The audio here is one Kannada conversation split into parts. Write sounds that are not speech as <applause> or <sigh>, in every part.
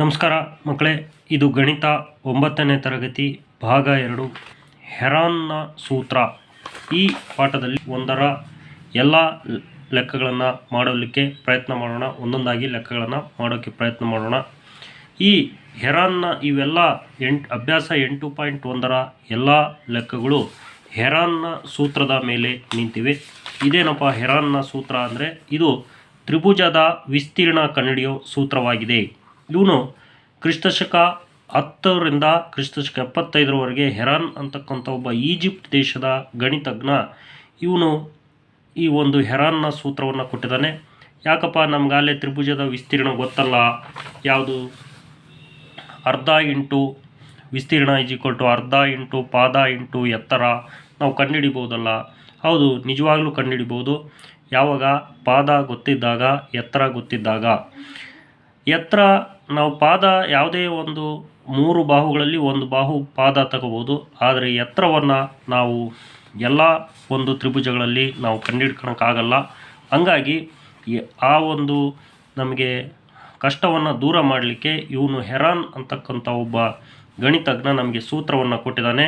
ನಮಸ್ಕಾರ ಮಕ್ಕಳೇ, ಇದು ಗಣಿತ ಒಂಬತ್ತನೇ ತರಗತಿ, ಭಾಗ ಎರಡು, ಹೆರಾನ್ನ ಸೂತ್ರ. ಈ ಪಾಠದಲ್ಲಿ ಒಂದರ ಎಲ್ಲ ಲೆಕ್ಕಗಳನ್ನು ಮಾಡಲಿಕ್ಕೆ ಪ್ರಯತ್ನ ಮಾಡೋಣ, ಒಂದೊಂದಾಗಿ ಲೆಕ್ಕಗಳನ್ನು ಮಾಡೋಕ್ಕೆ ಪ್ರಯತ್ನ ಮಾಡೋಣ. ಈ ಹೆರಾನ್ನ ಇವೆಲ್ಲ ಎಂಟು, ಅಭ್ಯಾಸ ಎಂಟು ಪಾಯಿಂಟ್ ಒಂದರ ಎಲ್ಲ ಲೆಕ್ಕಗಳು ಹೆರಾನ್ನ ಸೂತ್ರದ ಮೇಲೆ ನಿಂತಿವೆ. ಇದೇನಪ್ಪ ಹೆರಾನ್ನ ಸೂತ್ರ ಅಂದರೆ, ಇದು ತ್ರಿಭುಜದ ವಿಸ್ತೀರ್ಣ ಕನ್ನಡಿಯೋ ಸೂತ್ರವಾಗಿದೆ. ಇವನು ಕ್ರಿಸ್ತಶಕ ಹತ್ತರಿಂದ ಕ್ರಿಸ್ತಶಕ ಎಪ್ಪತ್ತೈದರವರೆಗೆ ಹೆರಾನ್ ಅಂತಕ್ಕಂಥ ಒಬ್ಬ ಈಜಿಪ್ಟ್ ದೇಶದ ಗಣಿತಜ್ಞ. ಇವನು ಈ ಒಂದು ಹೆರಾನ್ನ ಸೂತ್ರವನ್ನು ಕೊಟ್ಟಿದ್ದಾನೆ. ಯಾಕಪ್ಪ ನಮ್ಗಾಲೇ ತ್ರಿಭುಜದ ವಿಸ್ತೀರ್ಣ ಗೊತ್ತಲ್ಲ? ಯಾವುದು? ಅರ್ಧ ಇಂಟು ವಿಸ್ತೀರ್ಣ ಇಸ್ ಈಕ್ವಲ್ ಅರ್ಧ ಇಂಟು ಪಾದ ಇಂಟು ಎತ್ತರ. ನಾವು ಕಂಡುಹಿಡಿಬೋದಲ್ಲ ಹೌದು, ನಿಜವಾಗ್ಲೂ ಕಂಡುಹಿಡಿಬೋದು ಯಾವಾಗ? ಪಾದ ಗೊತ್ತಿದ್ದಾಗ, ಎತ್ತರ ಗೊತ್ತಿದ್ದಾಗ. ಎತ್ತರ ನಾವು ಪಾದ ಯಾವುದೇ ಒಂದು ಮೂರು ಬಾಹುಗಳಲ್ಲಿ ಒಂದು ಬಾಹು ಪಾದ ತಗೋಬೋದು. ಆದರೆ ಎತ್ತರವನ್ನು ನಾವು ಎಲ್ಲ ಒಂದು ತ್ರಿಭುಜಗಳಲ್ಲಿ ನಾವು ಕಂಡಿಡ್ಕೊಳಕ್ಕಾಗಲ್ಲ ಹಂಗಾಗಿ ಆ ಒಂದು ನಮಗೆ ಕಷ್ಟವನ್ನು ದೂರ ಮಾಡಲಿಕ್ಕೆ ಇವನು ಹೆರಾನ್ ಅಂತಕ್ಕಂಥ ಒಬ್ಬ ಗಣಿತಜ್ಞ ನಮಗೆ ಸೂತ್ರವನ್ನು ಕೊಟ್ಟಿದ್ದಾನೆ.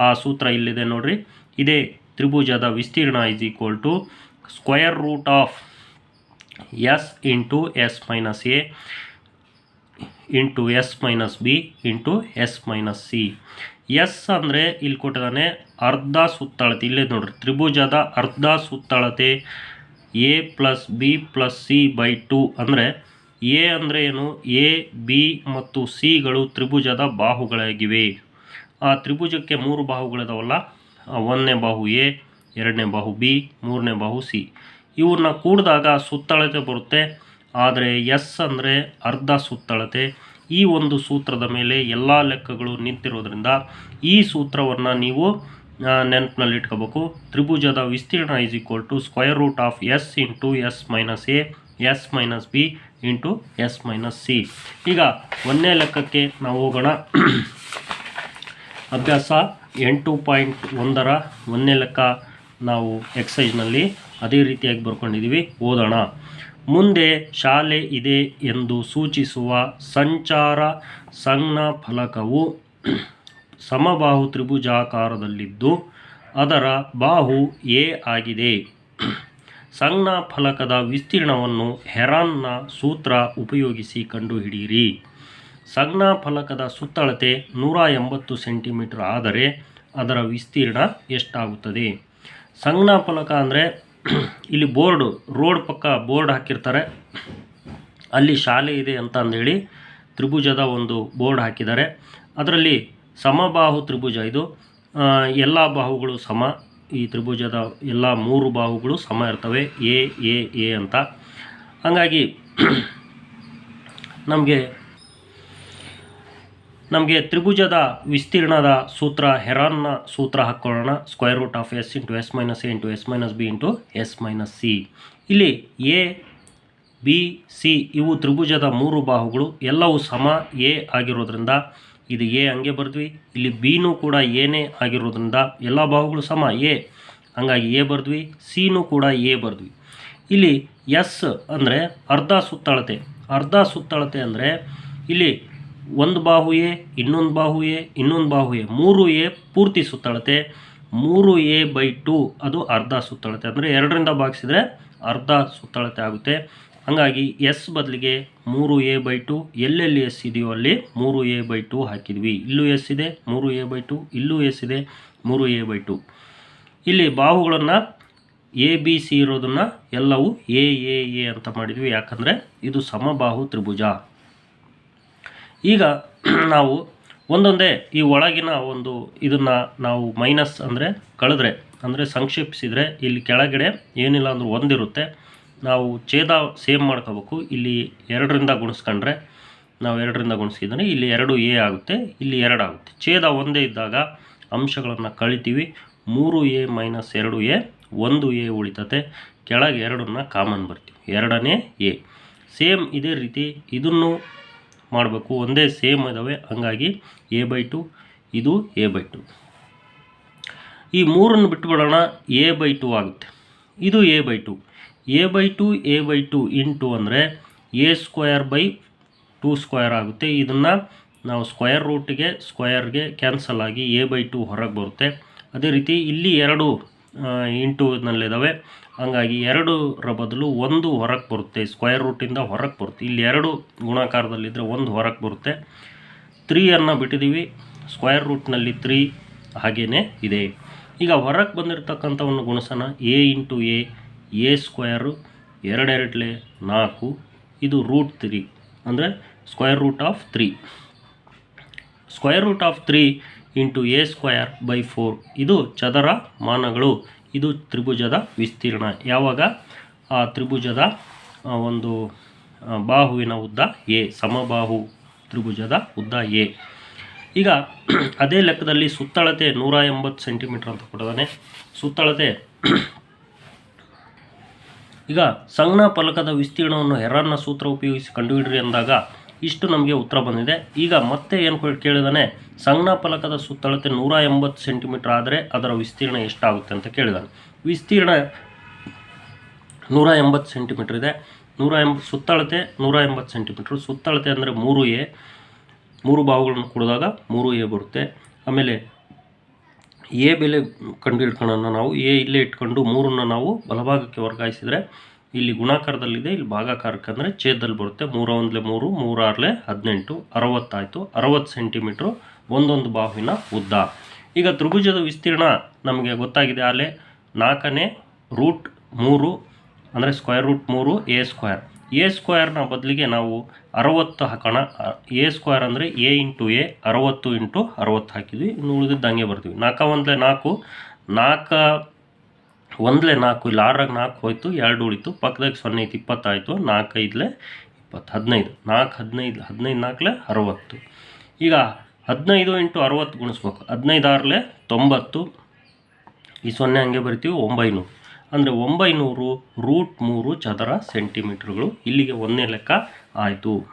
ಆ ಸೂತ್ರ ಇಲ್ಲಿದೆ ನೋಡ್ರಿ. ಇದೇ ತ್ರಿಭುಜದ ವಿಸ್ತೀರ್ಣ is equal to square root of S into S minus A into S minus B into S minus C. S ಅಂದರೆ ಇಲ್ಲಿ ಕೊಟ್ಟಿದ್ದಾನೆ ಅರ್ಧ ಸುತ್ತಳತೆ. ಇಲ್ಲೇ ನೋಡ್ರಿ, ತ್ರಿಭುಜದ ಅರ್ಧ ಸುತ್ತಳತೆ A plus B plus C by two ಅಂದರೆ ಎ ಅಂದರೆ ಏನು? ಎ, ಬಿ ಮತ್ತು ಸಿಗಳು ತ್ರಿಭುಜದ ಬಾಹುಗಳಾಗಿವೆ. ಆ ತ್ರಿಭುಜಕ್ಕೆ ಮೂರು ಬಾಹುಗಳಿದಾವಲ್ಲ ಒಂದನೇ ಬಾಹು ಎ, ಎರಡನೇ ಬಾಹು ಬಿ, ಮೂರನೇ ಬಾಹು ಸಿ. ಇವನ್ನ ಕೂಡಿದಾಗ ಸುತ್ತಳತೆ ಬರುತ್ತೆ. ಆದರೆ ಎಸ್ ಅಂದರೆ ಅರ್ಧ ಸುತ್ತಳತೆ. ಈ ಒಂದು ಸೂತ್ರದ ಮೇಲೆ ಎಲ್ಲ ಲೆಕ್ಕಗಳು ನಿಂತಿರೋದ್ರಿಂದ ಈ ಸೂತ್ರವನ್ನು ನೀವು ನೆನಪಿನಲ್ಲಿ ಇಟ್ಕೋಬೇಕು ತ್ರಿಭುಜದ ವಿಸ್ತೀರ್ಣ is equal to square root of S into S minus A S minus B into S minus C ಈಗ ಒಂದನೇ ಲೆಕ್ಕಕ್ಕೆ ನಾವು ಹೋಗೋಣ. ಅಭ್ಯಾಸ ಎಂಟು ಪಾಯಿಂಟ್ ಒಂದರ ಒಂದನೇ ಲೆಕ್ಕ ನಾವು ಎಕ್ಸೈಜ್ನಲ್ಲಿ ಅದೇ ರೀತಿಯಾಗಿ ಬರ್ಕೊಂಡಿದ್ದೀವಿ. ಓದೋಣ. ಮುಂದೆ ಶಾಲೆ ಇದೆ ಎಂದು ಸೂಚಿಸುವ ಸಂಚಾರ ಸಂಜ್ಞ ಫಲಕವು ಸಮಬಾಹು ತ್ರಿಭುಜಾಕಾರದಲ್ಲಿದ್ದು, ಅದರ ಬಾಹು ಎ ಆಗಿದೆ. ಸಂಜ್ಞ ಫಲಕದ ವಿಸ್ತೀರ್ಣವನ್ನು ಹೆರಾನ್ನ ಸೂತ್ರ ಉಪಯೋಗಿಸಿ ಕಂಡುಹಿಡಿಯಿರಿ. ಸಂಜ್ಞಾಫಲಕದ ಸುತ್ತಳತೆ ನೂರ ಎಂಬತ್ತು ಸೆಂಟಿಮೀಟರ್ ಆದರೆ ಅದರ ವಿಸ್ತೀರ್ಣ ಎಷ್ಟಾಗುತ್ತದೆ? ಸಂಜ್ಞಾ ಫಲಕ ಅಂದರೆ <clears throat> ಇಲ್ಲಿ ಬೋರ್ಡು, ರೋಡ್ ಪಕ್ಕ ಬೋರ್ಡ್ ಹಾಕಿರ್ತಾರೆ. ಅಲ್ಲಿ ಶಾಲೆ ಇದೆ ಅಂತ ಅಂದೇಳಿ ತ್ರಿಭುಜದ ಒಂದು ಬೋರ್ಡ್ ಹಾಕಿದ್ದಾರೆ. ಅದರಲ್ಲಿ ಸಮಬಾಹು ತ್ರಿಭುಜ ಇದು. ಎಲ್ಲ ಬಾಹುಗಳು ಸಮ. ಈ ತ್ರಿಭುಜದ ಎಲ್ಲ ಮೂರು ಬಾಹುಗಳು ಸಮ ಇರ್ತವೆ. ಎ ಎ ಎ ಅಂತ. ಹಾಗಾಗಿ <clears throat> ನಮಗೆ ನಮಗೆ ತ್ರಿಭುಜದ ವಿಸ್ತೀರ್ಣದ ಸೂತ್ರ ಹೆರಾನ್ನ ಸೂತ್ರ ಹಾಕ್ಕೊಳ್ಳೋಣ square root of S into S minus A into S minus B into S minus C ಇಲ್ಲಿ ಎ ಬಿ ಸಿ ಇವು ತ್ರಿಭುಜದ ಮೂರು ಬಾಹುಗಳು. ಎಲ್ಲವೂ ಸಮ ಎ ಆಗಿರೋದ್ರಿಂದ ಇದು ಎ ಹಂಗೆ ಬರ್ದ್ವಿ. ಇಲ್ಲಿ ಬಿನೂ ಕೂಡ ಏನೇ ಆಗಿರೋದ್ರಿಂದ ಎಲ್ಲ ಬಾಹುಗಳು ಸಮ ಎ ಹಂಗಾಗಿ ಎ ಬರ್ದ್ವಿ. ಸಿನೂ ಕೂಡ ಎ ಬರ್ದ್ವಿ. ಇಲ್ಲಿ ಎಸ್ ಅಂದರೆ ಅರ್ಧ ಸುತ್ತಳತೆ. ಅರ್ಧ ಸುತ್ತಳತೆ ಅಂದರೆ ಇಲ್ಲಿ ಒಂದು ಬಾಹು ಎ ಇನ್ನೊಂದು ಬಾಹು ಎ ಇನ್ನೊಂದು ಬಾಹು ಎ ಮೂರು ಎ ಪೂರ್ತಿ ಸುತ್ತಳತೆ, ಮೂರು ಎ ಬೈ ಟು, ಅದು ಅರ್ಧ ಸುತ್ತಳತೆ. ಅಂದರೆ ಎರಡರಿಂದ ಭಾಗಿಸಿದರೆ ಅರ್ಧ ಸುತ್ತಳತೆ ಆಗುತ್ತೆ. ಹಾಗಾಗಿ ಎಸ್ ಬದಲಿಗೆ ಮೂರು ಎ ಬೈ ಟು, ಎಲ್ಲೆಲ್ಲಿ ಎಸ್ ಇದೆಯೋ ಅಲ್ಲಿ ಮೂರು ಎ ಬೈ ಟು ಹಾಕಿದ್ವಿ. ಇಲ್ಲೂ ಎಸ್ ಇದೆ, ಮೂರು ಎ ಬೈ ಟು, ಇಲ್ಲೂ ಎಸ್ ಇದೆ, ಮೂರು ಎ ಬೈ ಟು. ಇಲ್ಲಿ ಬಾಹುಗಳನ್ನು ಎ, ಬಿ, ಸಿ ಇರೋದನ್ನು ಎಲ್ಲವೂ ಎ ಎ ಎ ಅಂತ ಮಾಡಿದ್ವಿ. ಯಾಕಂದರೆ ಇದು ಸಮಬಾಹು ತ್ರಿಭುಜ. ಈಗ <clears throat> ನಾವು ಒಂದೊಂದೇ ಈ ಒಳಗಿನ ಒಂದು ಇದನ್ನು ನಾವು ಮೈನಸ್ ಅಂದರೆ ಕಳೆದ್ರೆ, ಅಂದರೆ ಸಂಕ್ಷೇಪಿಸಿದರೆ ಇಲ್ಲಿ ಕೆಳಗಡೆ ಏನಿಲ್ಲ ಅಂದರೂ ಒಂದಿರುತ್ತೆ. ನಾವು ಛೇದ ಸೇಮ್ ಮಾಡ್ಕೋಬೇಕು. ಇಲ್ಲಿ ಎರಡರಿಂದ ಗುಣಿಸ್ಕೊಂಡ್ರೆ ನಾವು ಎರಡರಿಂದ ಗುಣಿಸ್ಕಿದ್ರೆ ಇಲ್ಲಿ ಎರಡು ಎ ಆಗುತ್ತೆ. ಇಲ್ಲಿ ಎರಡು ಆಗುತ್ತೆ. ಛೇದ ಒಂದೇ ಇದ್ದಾಗ ಅಂಶಗಳನ್ನು ಕಳಿತೀವಿ. ಮೂರು ಎ ಮೈನಸ್ ಎರಡು ಎ ಒಂದು ಎ ಉಳಿತತೆ. ಕೆಳಗೆ ಎರಡನ್ನ ಕಾಮನ್ ಬರ್ತೀವಿ. ಎರಡನೇ ಎ ಸೇಮ್ ಇದೇ ರೀತಿ ಇದನ್ನು ಮಾಡಬೇಕು. ಒಂದೇ ಸೇಮ್ ಇದ್ದಾವೆ ಹಂಗಾಗಿ ಎ ಬೈ ಟು, ಇದು ಎ ಬೈ ಟು. ಈ ಮೂರನ್ನು ಬಿಟ್ಟುಬಿಡೋಣ ಎ ಬೈ ಟು ಆಗುತ್ತೆ. ಇದು A by two. A by two, A by two into ಅಂದರೆ A square by two square ಆಗುತ್ತೆ. ಇದನ್ನು ನಾವು ಸ್ಕ್ವಯರ್ ರೂಟಿಗೆ ಸ್ಕ್ವಯರ್ಗೆ ಕ್ಯಾನ್ಸಲ್ ಆಗಿ ಎ ಬೈ ಟು ಹೊರಗೆ ಬರುತ್ತೆ. ಅದೇ ರೀತಿ ಇಲ್ಲಿ ಎರಡು ಇಂಟುನಲ್ಲಿದ್ದಾವೆ ಹಂಗಾಗಿ ಎರಡರ ಬದಲು ಒಂದು ಹೊರಗೆ ಬರುತ್ತೆ ಸ್ಕ್ವೇರ್ ರೂಟಿಂದ ಹೊರಗೆ ಬರುತ್ತೆ. ಇಲ್ಲಿ ಎರಡು ಗುಣಾಕಾರದಲ್ಲಿದ್ದರೆ ಒಂದು ಹೊರಗೆ ಬರುತ್ತೆ. ತ್ರೀಯನ್ನು ಬಿಟ್ಟಿದ್ದೀವಿ ಸ್ಕ್ವೇರ್ ರೂಟ್ನಲ್ಲಿ ತ್ರೀ ಹಾಗೇ ಇದೆ. ಈಗ ಹೊರಗೆ ಒಂದು ಗುಣಸನ A into A A square ಎರಡೆರಡ್ಲೆ ನಾಲ್ಕು, ಇದು ರೂಟ್ ತ್ರೀ ಅಂದರೆ square root of three square root of three into A square by four ಇದು ಚದರ ಮಾನಗಳು. ಇದು ತ್ರಿಭುಜದ ವಿಸ್ತೀರ್ಣ. ಯಾವಾಗ? ಆ ತ್ರಿಭುಜದ ಒಂದು ಬಾಹುವಿನ ಉದ್ದ ಎ, ಸಮಬಾಹು ತ್ರಿಭುಜದ ಉದ್ದ ಎ. ಈಗ <clears throat> ಅದೇ ಲೆಕ್ಕದಲ್ಲಿ ಸುತ್ತಳತೆ ನೂರ ಎಂಬತ್ತು ಸೆಂಟಿಮೀಟರ್ ಅಂತ ಕೊಟ್ಟಿದ್ದಾನೆ. ಸುತ್ತಳತೆ <clears throat> ಈಗ ಸಂಜ್ಞಾ ಫಲಕದ ವಿಸ್ತೀರ್ಣವನ್ನು ಹೆರನ್ನ ಸೂತ್ರ ಉಪಯೋಗಿಸಿ ಕಂಡುಹಿಡ್ರಿ ಅಂದಾಗ ಇಷ್ಟು ನಮಗೆ ಉತ್ತರ ಬಂದಿದೆ. ಈಗ ಮತ್ತೆ ಏನು ಕೇಳಿದಾನೆ, ಸಂಜ್ಞಾ ಫಲಕದ ಸುತ್ತಳತೆ ನೂರ ಎಂಬತ್ತು ಸೆಂಟಿಮೀಟರ್ ಆದರೆ ಅದರ ವಿಸ್ತೀರ್ಣ ಎಷ್ಟಾಗುತ್ತೆ ಅಂತ ಕೇಳಿದಾನೆ. ವಿಸ್ತೀರ್ಣ ನೂರ ಎಂಬತ್ತು ಸೆಂಟಿಮೀಟರ್ ಇದೆ. ನೂರ ಎಂಬ, ಸುತ್ತಳತೆ ನೂರ ಎಂಬತ್ತು ಸೆಂಟಿಮೀಟ್ರ್. ಸುತ್ತಳತೆ ಅಂದರೆ ಮೂರು ಎ, ಮೂರು ಬಾಹುಗಳನ್ನು ಕುಡಿದಾಗ ಮೂರು ಎ ಬರುತ್ತೆ. ಆಮೇಲೆ ಎ ಬೆಲೆ ಕಂಡು ಕಂಡುಹಿಡ್ಕೊಳ್ಳೋಣ ನಾವು. ಎ ಇಲ್ಲೇ ಇಟ್ಕೊಂಡು ಮೂರನ್ನು ನಾವು ಬಲಭಾಗಕ್ಕೆ ವರ್ಗಾಯಿಸಿದರೆ ಇಲ್ಲಿ ಗುಣಾಕಾರದಲ್ಲಿದೆ, ಇಲ್ಲಿ ಭಾಗಾಕಾರಕ್ಕೆ ಅಂದರೆ ಛೇದದಲ್ಲಿ ಬರುತ್ತೆ. ಮೂರ ಒಂದ್ಲೆ ಮೂರು ಮೂರಾರ್ಲೆ ಹದಿನೆಂಟು, ಅರವತ್ತಾಯಿತು, ಅರವತ್ತು ಸೆಂಟಿಮೀಟ್ರು ಒಂದೊಂದು ಬಾಹುವಿನ ಉದ್ದ. ಈಗ ತ್ರಿಭುಜದ ವಿಸ್ತೀರ್ಣ ನಮಗೆ ಗೊತ್ತಾಗಿದೆ ಅಲ್ಲೇ ನಾಲ್ಕನೇ ರೂಟ್ ಮೂರು, ಅಂದರೆ ಸ್ಕ್ವೇರ್ ರೂಟ್ ಮೂರು, ಎ ಸ್ಕ್ವೇರ್. ಎ ಸ್ಕ್ವೇರ್ನ ಬದಲಿಗೆ ನಾವು ಅರವತ್ತು ಹಾಕೋಣ. ಎ ಸ್ಕ್ವೇರ್ ಅಂದರೆ ಎ ಇಂಟು ಎ, ಅರವತ್ತು ಇಂಟು ಅರವತ್ತು ಹಾಕಿದ್ವಿ. ಇನ್ನು ಉಳಿದಿದ್ದಂಗೆ ಬರ್ತೀವಿ. ನಾಲ್ಕ ಒಂದಲೆ ನಾಲ್ಕು ನಾಲ್ಕು ಒಂದಲೇ ನಾಲ್ಕು ಇಲ್ಲಿ ಆರಾಗ ನಾಲ್ಕು ಹೋಯ್ತು, ಎರಡು ಉಳಿತು. ಪಕ್ಕದಾಗ ಸೊನ್ನೆ ಐತಿ ಇಪ್ಪತ್ತಾಯಿತು ನಾಲ್ಕು ಐದ್ಲೆ ಇಪ್ಪತ್ತು, ಹದಿನೈದು. ನಾಲ್ಕು, ಹದಿನೈದು ಹದಿನೈದು ನಾಲ್ಕಲೆ ಅರವತ್ತು. ಈಗ ಹದಿನೈದು ಇಂಟು ಅರವತ್ತು ಗುಣಿಸ್ಬೇಕು. ಹದಿನೈದು ಆರಲೆ ತೊಂಬತ್ತು. ಈ ಸೊನ್ನೆ ಹಂಗೆ ಬರ್ತೀವಿ, ಒಂಬೈನೂರು. ಅಂದರೆ ಒಂಬೈನೂರು ರೂಟ್ ಮೂರು ಚದರ ಸೆಂಟಿಮೀಟ್ರ್ಗಳು. ಇಲ್ಲಿಗೆ ಒಂದನೇ ಲೆಕ್ಕ ಆಯಿತು.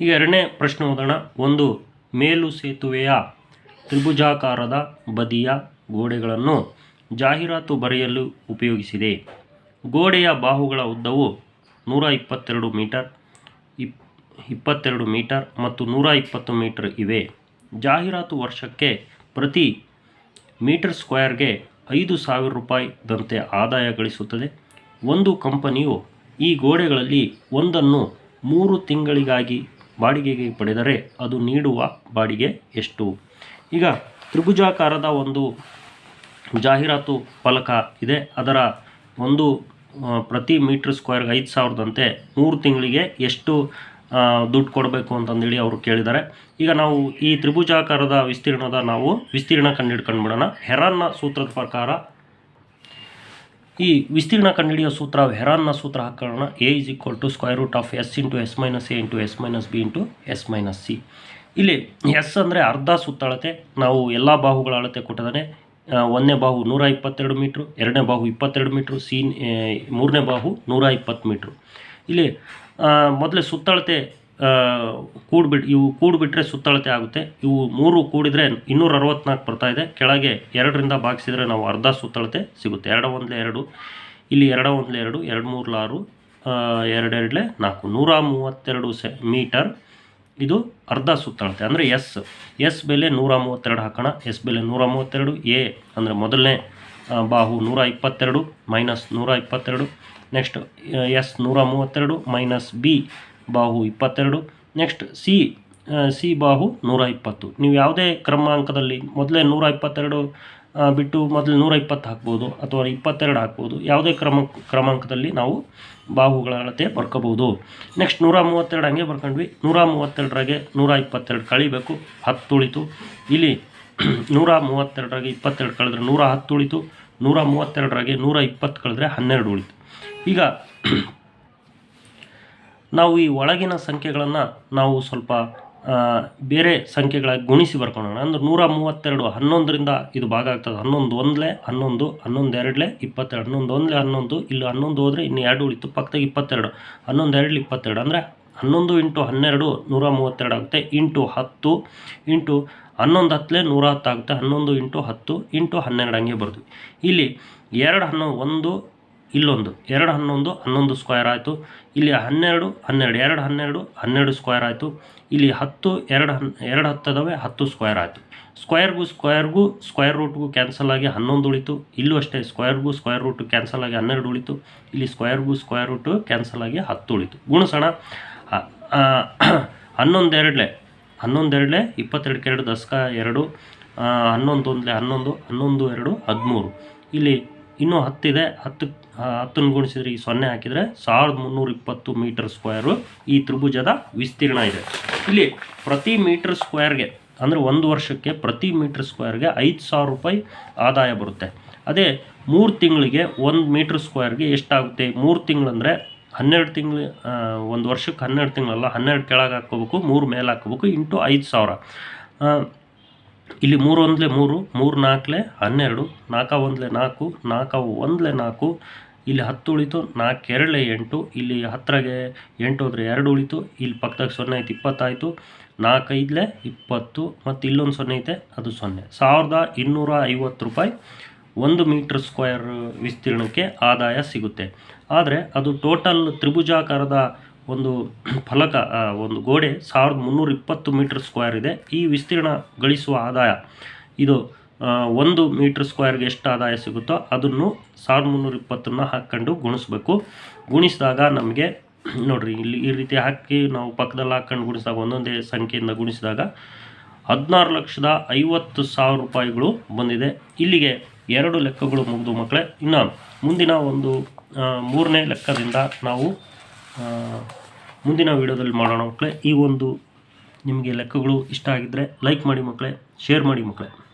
ಈಗ ಎರಡನೇ ಪ್ರಶ್ನೆ ಓದೋಣ. ಒಂದು ಮೇಲು ಸೇತುವೆಯ ತ್ರಿಭುಜಾಕಾರದ ಬದಿಯ ಗೋಡೆಗಳನ್ನು ಜಾಹೀರಾತು ಬರೆಯಲು ಉಪಯೋಗಿಸಿದೆ. ಗೋಡೆಯ ಬಾಹುಗಳ ಉದ್ದವು ನೂರ ಇಪ್ಪತ್ತೆರಡು ಮೀಟರ್, ಇಪ್, ಇಪ್ಪತ್ತೆರಡು ಮೀಟರ್ ಮತ್ತು ನೂರ ಇಪ್ಪತ್ತು ಮೀಟರ್ ಇವೆ. ಜಾಹೀರಾತು ವರ್ಷಕ್ಕೆ ಪ್ರತಿ ಮೀಟರ್ ಸ್ಕ್ವೇರ್ಗೆ ಐದು ಸಾವಿರ ರೂಪಾಯಿದಂತೆ ಆದಾಯ ಗಳಿಸುತ್ತದೆ. ಒಂದು ಕಂಪನಿಯು ಈ ಗೋಡೆಗಳಲ್ಲಿ ಒಂದನ್ನು ಮೂರು ತಿಂಗಳಿಗಾಗಿ ಬಾಡಿಗೆಗೆ ಪಡೆದರೆ ಅದು ನೀಡುವ ಬಾಡಿಗೆ ಎಷ್ಟು? ಈಗ ತ್ರಿಭುಜಾಕಾರದ ಒಂದು ಜಾಹೀರಾತು ಫಲಕ ಇದೆ. ಅದರ ಒಂದು ಪ್ರತಿ ಮೀಟ್ರ್ ಸ್ಕ್ವೇರ್ಗೆ ಐದು ಸಾವಿರದಂತೆ ಮೂರು ತಿಂಗಳಿಗೆ ಎಷ್ಟು ದುಡ್ಡು ಕೊಡಬೇಕು ಅಂತಂದೇಳಿ ಅವರು ಕೇಳಿದ್ದಾರೆ. ಈಗ ನಾವು ಈ ತ್ರಿಭುಜಾಕಾರದ ವಿಸ್ತೀರ್ಣದ ನಾವು ವಿಸ್ತೀರ್ಣ ಕಂಡು ಕಂಡುಹಿಡ್ಕೊಂಡ್ಬಿಡೋಣ ಹೆರಾನ್ನ ಸೂತ್ರದ ಪ್ರಕಾರ ಈ ವಿಸ್ತೀರ್ಣ ಕಂಡುಹಿಡಿಯೋ ಸೂತ್ರ, ಹೆರಾನ್ನ ಸೂತ್ರ ಹಾಕೋಣ A is equal to square root of S into S minus A into S minus B into S minus C ಇಲ್ಲಿ ಎಸ್ ಅಂದರೆ ಅರ್ಧ ಸುತ್ತಳತೆ. ನಾವು ಎಲ್ಲ ಬಾಹುಗಳ ಅಳತೆ ಕೊಟ್ಟಿದ್ದಾನೆ. ಒಂದನೇ ಬಾಹು ನೂರ ಇಪ್ಪತ್ತೆರಡು ಮೀಟ್ರು, ಎರಡನೇ ಬಾಹು ಇಪ್ಪತ್ತೆರಡು ಮೀಟ್ರು, ಸೀನ್ ಮೂರನೇ ಬಾಹು ನೂರ ಇಪ್ಪತ್ತು ಮೀಟ್ರು. ಇಲ್ಲಿ ಮೊದಲೇ ಸುತ್ತಳತೆ ಕೂಡ್ಬಿಟ್ಟು ಇವು ಕೂಡ್ಬಿಟ್ರೆ ಸುತ್ತಳತೆ ಆಗುತ್ತೆ. ಇವು ಮೂರು ಕೂಡಿದರೆ ಇನ್ನೂರ ಅರವತ್ನಾಲ್ಕು ಬರ್ತಾ ಇದೆ. ಕೆಳಗೆ ಎರಡರಿಂದ ಭಾಗಿಸಿದರೆ ನಾವು ಅರ್ಧ ಸುತ್ತಳತೆ ಸಿಗುತ್ತೆ. ಎರಡು ಒಂದಲೇ ಎರಡು, ಇಲ್ಲಿ ಎರಡು ಒಂದಲೇ ಎರಡು ಎರಡು ಮೂರು ಆರು ಎರಡೆರಡಲೆ ನಾಲ್ಕು. ನೂರ ಮೂವತ್ತೆರಡು ಸೆ ಮೀಟರ್ ಇದು ಅರ್ಧ ಸುತ್ತಳತೆ ಅಂದರೆ ಎಸ್. ಎಸ್ ಬೆಲೆ ನೂರ ಮೂವತ್ತೆರಡು ಹಾಕೋಣ. ಎಸ್ ಬೆಲೆ ನೂರ ಮೂವತ್ತೆರಡು ಎ ಅಂದರೆ ಮೊದಲನೇ ಬಾಹು ನೂರ ಇಪ್ಪತ್ತೆರಡು ಮೈನಸ್ ನೂರ ಇಪ್ಪತ್ತೆರಡು ನೆಕ್ಸ್ಟ್ ಎಸ್ ನೂರ ಮೂವತ್ತೆರಡು ಮೈನಸ್ ಬಿ ಬಾಹು ಇಪ್ಪತ್ತೆರಡು, ನೆಕ್ಸ್ಟ್ ಸಿ ಸಿ ಬಾಹು ನೂರ ಇಪ್ಪತ್ತು ನೀವು ಯಾವುದೇ ಕ್ರಮಾಂಕದಲ್ಲಿ ಮೊದಲೇ ನೂರ ಇಪ್ಪತ್ತೆರಡು ಬಿಟ್ಟು ಮೊದಲು ನೂರ ಇಪ್ಪತ್ತು ಹಾಕ್ಬೋದು ಅಥವಾ ಇಪ್ಪತ್ತೆರಡು ಹಾಕ್ಬೋದು. ಯಾವುದೇ ಕ್ರಮ, ಕ್ರಮಾಂಕದಲ್ಲಿ ನಾವು ಬಾಹುಗಳ ಅಳತೆ ಬರ್ಕೋಬೋದು ನೆಕ್ಸ್ಟ್ ನೂರ ಮೂವತ್ತೆರಡು ಹಂಗೆ ಬರ್ಕೊಂಡ್ವಿ. ನೂರ ಮೂವತ್ತೆರಡರಾಗೆ ನೂರ ಇಪ್ಪತ್ತೆರಡು ಕಳಿಬೇಕು. ಹತ್ತು ಉಳಿತು. ಇಲ್ಲಿ <clears throat> ನೂರ ಮೂವತ್ತೆರಡರಾಗೆ ಇಪ್ಪತ್ತೆರಡು ಕಳೆದ್ರೆ ನೂರ ಹತ್ತು ಉಳಿತು. ನೂರ ಮೂವತ್ತೆರಡರಾಗೆ ನೂರ ಇಪ್ಪತ್ತು ಕಳೆದ್ರೆ ಹನ್ನೆರಡು ಉಳಿತು. ಈಗ <clears throat> ನಾವು ಈ ಒಳಗಿನ ಸಂಖ್ಯೆಗಳನ್ನು ನಾವು ಸ್ವಲ್ಪ ಬೇರೆ ಸಂಖ್ಯೆಗಳಾಗಿ ಗುಣಿಸಿ ಬರ್ಕೊಳ್ಳೋಣ ಅಂದ್ರೆ ನೂರ ಮೂವತ್ತೆರಡು ಹನ್ನೊಂದರಿಂದ ಇದು ಭಾಗ ಆಗ್ತದೆ. ಹನ್ನೊಂದು ಒಂದಲೇ ಹನ್ನೊಂದು ಹನ್ನೊಂದು ಎರಡಲೇ ಇಪ್ಪತ್ತೆರಡು. ಹನ್ನೊಂದು ಒಂದಲೇ ಹನ್ನೊಂದು, ಇಲ್ಲಿ ಹನ್ನೊಂದು ಹೋದರೆ ಇನ್ನು ಎರಡು ಉಳಿತು. ಪಕ್ಕದಾಗ ಇಪ್ಪತ್ತೆರಡು. ಹನ್ನೊಂದು ಎರಡಲಿ ಇಪ್ಪತ್ತೆರಡು. ಅಂದರೆ ಹನ್ನೊಂದು ಇಂಟು ಹನ್ನೆರಡು ನೂರ ಮೂವತ್ತೆರಡು ಆಗುತ್ತೆ. ಇಂಟು ಹತ್ತು ಇಂಟು ಹನ್ನೊಂದು ಹತ್ತಲೇ ನೂರ ಹತ್ತು ಆಗುತ್ತೆ. ಹನ್ನೊಂದು ಇಂಟು ಹತ್ತು ಇಂಟು ಹನ್ನೆರಡು ಹಂಗೆ ಬರ್ತೀವಿ ಇಲ್ಲಿ ಎರಡು ಹನ್ನೊಂದು ಒಂದು ಇಲ್ಲೊಂದು. ಎರಡು ಹನ್ನೊಂದು ಹನ್ನೊಂದು ಸ್ಕ್ವೇರ್ ಆಯಿತು. ಇಲ್ಲಿ ಹನ್ನೆರಡು ಹನ್ನೆರಡು, ಎರಡು ಹನ್ನೆರಡು ಹನ್ನೆರಡು ಸ್ಕ್ವೇರ್ ಆಯಿತು. ಇಲ್ಲಿ ಹತ್ತು, ಎರಡು ಹನ್, ಎರಡು ಹತ್ತದವೆ ಹತ್ತು ಸ್ಕ್ವೇರ್ ಆಯಿತು. ಸ್ಕ್ವೇರ್ಗೂ ಸ್ಕ್ವೇರ್ಗೂ ಸ್ಕ್ವೇರ್ ರೂಟ್ಗೂ ಕ್ಯಾನ್ಸಲ್ ಆಗಿ ಹನ್ನೊಂದು ಉಳಿತು. ಇಲ್ಲೂ ಅಷ್ಟೇ ಸ್ಕ್ವೇರ್ಗೂ ಸ್ಕ್ವೇರ್ ರೂಟ್ ಕ್ಯಾನ್ಸಲ್ ಆಗಿ ಹನ್ನೆರಡು ಉಳಿತು. ಇಲ್ಲಿ ಸ್ಕ್ವೇರ್ಗೂ ಸ್ಕ್ವೇರ್ ರೂಟು ಕ್ಯಾನ್ಸಲ್ ಆಗಿ ಹತ್ತು ಉಳಿತು. ಗುಣಿಸೋಣ. ಹನ್ನೊಂದೆರಡಲೆ ಹನ್ನೊಂದೆರಡಲೆ ಇಪ್ಪತ್ತೆರಡು ಎರಡು ದಶಕ ಎರಡು ಹನ್ನೊಂದೊಂದಲೆ ಹನ್ನೊಂದು ಹನ್ನೊಂದು ಎರಡು ಹದಿಮೂರು. ಇಲ್ಲಿ ಇನ್ನೂ ಹತ್ತಿದೆ ಹತ್ತು ಹತ್ತನ್ನು ಗುಣಿಸಿದರೆ ಈ ಸೊನ್ನೆ ಹಾಕಿದರೆ ಸಾವಿರದ ಮುನ್ನೂರ ಇಪ್ಪತ್ತು ಮೀಟರ್ ಸ್ಕ್ವೇರು ಈ ತ್ರಿಭುಜದ ವಿಸ್ತೀರ್ಣ ಇದೆ. ಇಲ್ಲಿ ಪ್ರತಿ ಮೀಟರ್ ಸ್ಕ್ವೇರ್ಗೆ ಅಂದರೆ ಒಂದು ವರ್ಷಕ್ಕೆ ಪ್ರತಿ ಮೀಟರ್ ಸ್ಕ್ವೇರ್ಗೆ ಐದು ಸಾವಿರ ರೂಪಾಯಿ ಆದಾಯ ಬರುತ್ತೆ. ಅದೇ ಮೂರು ತಿಂಗಳಿಗೆ ಒಂದು ಮೀಟರ್ ಸ್ಕ್ವೇರ್ಗೆ ಎಷ್ಟಾಗುತ್ತೆ? ಮೂರು ತಿಂಗಳಂದರೆ ಹನ್ನೆರಡು ತಿಂಗಳು ಒಂದು ವರ್ಷಕ್ಕೆ ಹನ್ನೆರಡು ತಿಂಗಳಲ್ಲ, ಹನ್ನೆರಡು ಕೆಳಗೆ ಹಾಕ್ಕೋಬೇಕು, ಮೂರು ಮೇಲೆ ಹಾಕ್ಕೋಬೇಕು, ಇಂಟು ಐದು ಸಾವಿರ. ಇಲ್ಲಿ ಮೂರು ಒಂದಲೇ ಮೂರು ಮೂರು ನಾಲ್ಕಲೆ ಹನ್ನೆರಡು ನಾಲ್ಕ ಒಂದಲೇ ನಾಲ್ಕು ನಾಲ್ಕ ಒಂದಲೇ ನಾಲ್ಕು, ಇಲ್ಲಿ ಹತ್ತು ಉಳಿತು ನಾಲ್ಕು ಎರಡಲೆ ಎಂಟು, ಇಲ್ಲಿ ಹತ್ತರಾಗೆ ಎಂಟು ಹೋದರೆ ಎರಡು ಉಳಿತು, ಇಲ್ಲಿ ಪಕ್ಕದಾಗ ಸೊನ್ನೆ ಐತೆ, ಇಪ್ಪತ್ತಾಯಿತು ನಾಲ್ಕೈದಲೆ ಇಪ್ಪತ್ತು, ಮತ್ತು ಇಲ್ಲೊಂದು ಸೊನ್ನೆ ಐತೆ, ಅದು ಸೊನ್ನೆ. ಸಾವಿರದ ಇನ್ನೂರ ಐವತ್ತು ರೂಪಾಯಿ ಒಂದು ಮೀಟ್ರ್ ಸ್ಕ್ವೇರ್ ವಿಸ್ತೀರ್ಣಕ್ಕೆ ಆದಾಯ ಸಿಗುತ್ತೆ. ಆದರೆ ಅದು ಟೋಟಲ್ ತ್ರಿಭುಜಾಕಾರದ ಒಂದು ಫಲಕ ಒಂದು ಗೋಡೆ ಸಾವಿರದ ಮುನ್ನೂರ ಇಪ್ಪತ್ತು ಮೀಟರ್ ಸ್ಕ್ವೇರ್ ಇದೆ. ಈ ವಿಸ್ತೀರ್ಣ ಗಳಿಸುವ ಆದಾಯ ಇದು ಒಂದು ಮೀಟ್ರ್ ಸ್ಕ್ವೇರ್ಗೆ ಎಷ್ಟು ಆದಾಯ ಸಿಗುತ್ತೋ ಅದನ್ನು ಸಾವಿರದ ಮುನ್ನೂರ ಇಪ್ಪತ್ತನ್ನು ಹಾಕ್ಕೊಂಡು ಗುಣಿಸ್ಬೇಕು. ಗುಣಿಸಿದಾಗ ನಮಗೆ, ನೋಡಿರಿ, ಇಲ್ಲಿ ಈ ರೀತಿ ಹಾಕಿ ನಾವು ಪಕ್ಕದಲ್ಲಿ ಹಾಕ್ಕೊಂಡು ಗುಣಿಸಿದಾಗ, ಒಂದೊಂದೇ ಸಂಖ್ಯೆಯಿಂದ ಗುಣಿಸಿದಾಗ ಹದಿನಾರು ಲಕ್ಷದ ಐವತ್ತು ಸಾವಿರ ರೂಪಾಯಿಗಳು ಬಂದಿದೆ. ಇಲ್ಲಿಗೆ ಎರಡು ಲೆಕ್ಕಗಳು ಮುಗಿದು ಮಕ್ಕಳೇ ಇನ್ನು ಮುಂದಿನ ಒಂದು ಮೂರನೇ ಲೆಕ್ಕದಿಂದ ನಾವು ಮುಂದಿನ ವೀಡಿಯೋದಲ್ಲಿ ಮಾಡೋಣ ಮಕ್ಕಳೇ. ಈ ಒಂದು ನಿಮಗೆ ಲೆಕ್ಕಗಳು ಇಷ್ಟ ಆಗಿದ್ದರೆ ಲೈಕ್ ಮಾಡಿ ಮಕ್ಕಳೇ ಶೇರ್ ಮಾಡಿ ಮಕ್ಕಳೇ.